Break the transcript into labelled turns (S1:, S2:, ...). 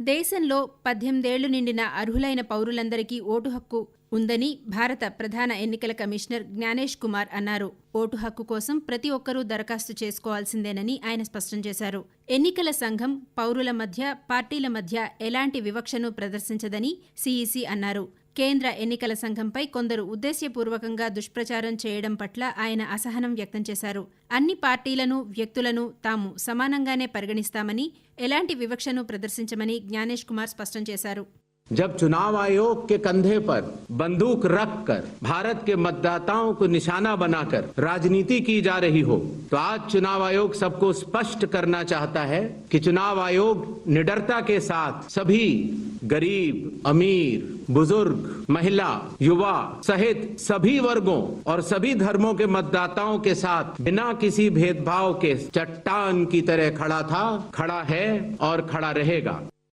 S1: దేశంలో పద్దెనిమిదేళ్ళు నిండిన అర్హులైన పౌరులందరికీ ఓటు హక్కు ఉందని భారత ప్రధాన ఎన్నికల కమిషనర్ జ్ఞానేష్ కుమార్ అన్నారు. ఓటు హక్కు కోసం ప్రతి ఒక్కరూ దరఖాస్తు చేసుకోవాల్సిందేనని ఆయన స్పష్టం చేశారు. ఎన్నికల సంఘం పౌరుల మధ్య పార్టీల మధ్య ఎలాంటి వివక్షను ప్రదర్శించదని సీఈసీ అన్నారు. కేంద్ర ఎన్నికల సంఘంపై కొందరు ఉద్దేశ్యపూర్వకంగా దుష్ప్రచారం చేయడం పట్ల ఆయన అసహనం వ్యక్తం చేశారు. అన్ని పార్టీలను వ్యక్తులను తాము సమానంగానే పరిగణిస్తామని ఎలాంటి వివక్షను ప్రదర్శించమని జ్ఞానేష్ కుమార్ స్పష్టం చేశారు.
S2: जब चुनाव आयोग के कंधे पर बंदूक रख कर भारत के मतदाताओं को निशाना बनाकर राजनीति की जा रही हो तो आज चुनाव आयोग सबको स्पष्ट करना चाहता है कि चुनाव आयोग निडरता के साथ सभी गरीब, अमीर, बुज़ुर्ग, महिला, युवा सहित सभी वर्गों और सभी धर्मों के मतदाताओं के साथ बिना किसी भेदभाव के चट्टान की तरह खड़ा था, खड़ा है और खड़ा रहेगा।